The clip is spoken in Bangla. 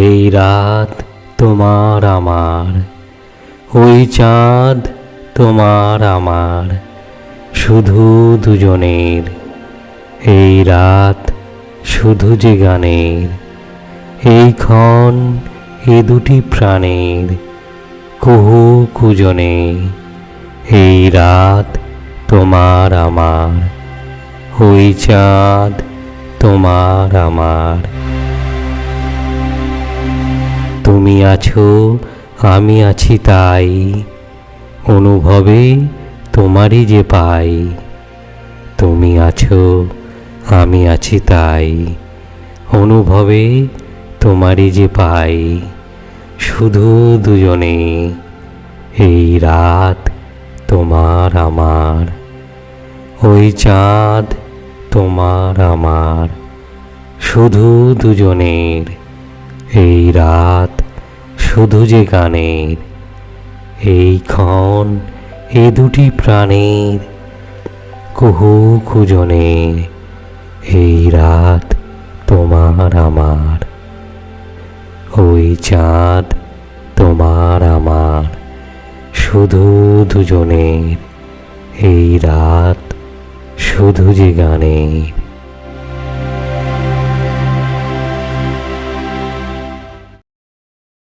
এই রাত তোমার আমার, ওই চাঁদ তোমার আমার, শুধু দুজনের। এই রাত শুধু যে গানের, এই ক্ষণ এ দুটি প্রাণের, কুহু কুজনে। এই রাত তোমার আমার, ওই চাঁদ তোমার আমার। তুমি আছো, আমি আছি তাই। অনুভবে তোমারই যে পাই। তুমি আছো, আমি আছি তাই। অনুভবে তোমারই যে পাই। শুধু দুজনে, এই রাত তোমার আমার। ওই চাঁদ তোমার আমার। শুধু দুজনের, এই রাত শুধু যে গানের, এই ক্ষণ এ দুটি প্রাণের, কুহু কুজনে এই রাত তোমার আমার, ওই চাঁদ তোমার আমার, শুধু দুজনের, এই রাত শুধু যে গানের।